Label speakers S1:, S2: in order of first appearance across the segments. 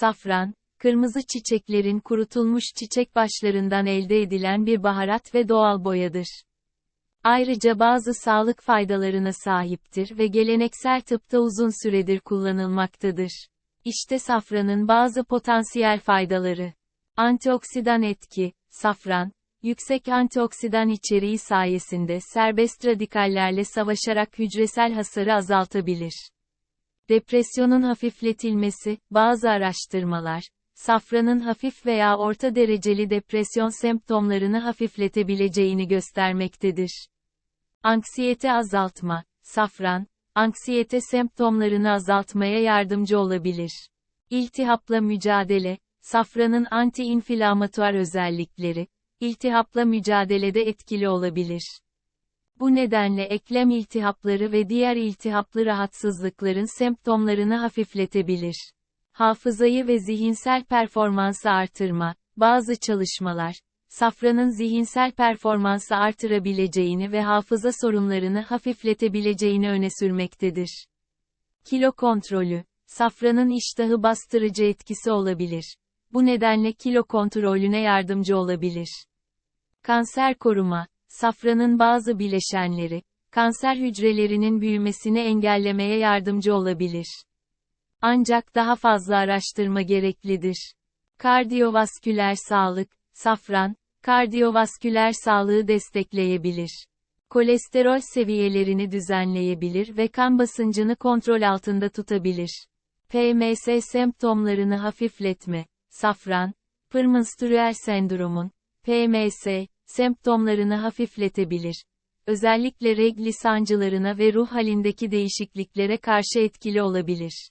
S1: Safran, kırmızı çiçeklerin kurutulmuş çiçek başlarından elde edilen bir baharat ve doğal boyadır. Ayrıca bazı sağlık faydalarına sahiptir ve geleneksel tıpta uzun süredir kullanılmaktadır. İşte safranın bazı potansiyel faydaları. Antioksidan etki, safran, yüksek antioksidan içeriği sayesinde serbest radikallerle savaşarak hücresel hasarı azaltabilir. Depresyonun hafifletilmesi, bazı araştırmalar, safranın hafif veya orta dereceli depresyon semptomlarını hafifletebileceğini göstermektedir. Anksiyete azaltma, safran, anksiyete semptomlarını azaltmaya yardımcı olabilir. İltihapla mücadele, safranın anti-inflamatuar özellikleri, iltihapla mücadelede etkili olabilir. Bu nedenle eklem iltihapları ve diğer iltihaplı rahatsızlıkların semptomlarını hafifletebilir. Hafızayı ve zihinsel performansı artırma, bazı çalışmalar, safranın zihinsel performansı artırabileceğini ve hafıza sorunlarını hafifletebileceğini öne sürmektedir. Kilo kontrolü, safranın iştahı bastırıcı etkisi olabilir. Bu nedenle kilo kontrolüne yardımcı olabilir. Kanser koruma, safranın bazı bileşenleri, kanser hücrelerinin büyümesini engellemeye yardımcı olabilir. Ancak daha fazla araştırma gereklidir. Kardiyovasküler sağlık, safran, kardiyovasküler sağlığı destekleyebilir. Kolesterol seviyelerini düzenleyebilir ve kan basıncını kontrol altında tutabilir. PMS semptomlarını hafifletme, safran, pırmınstrüel sendromun, PMS, semptomlarını hafifletebilir. Özellikle regli sancılarına ve ruh halindeki değişikliklere karşı etkili olabilir.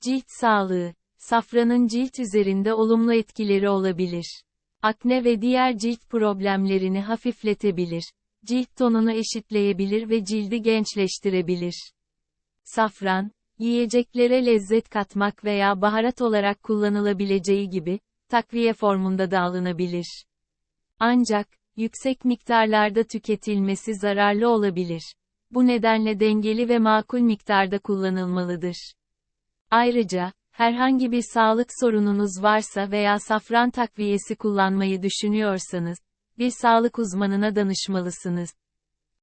S1: Cilt sağlığı, safranın cilt üzerinde olumlu etkileri olabilir. Akne ve diğer cilt problemlerini hafifletebilir. Cilt tonunu eşitleyebilir ve cildi gençleştirebilir. Safran, yiyeceklere lezzet katmak veya baharat olarak kullanılabileceği gibi, takviye formunda da alınabilir. Ancak, yüksek miktarlarda tüketilmesi zararlı olabilir. Bu nedenle dengeli ve makul miktarda kullanılmalıdır. Ayrıca, herhangi bir sağlık sorununuz varsa veya safran takviyesi kullanmayı düşünüyorsanız, bir sağlık uzmanına danışmalısınız.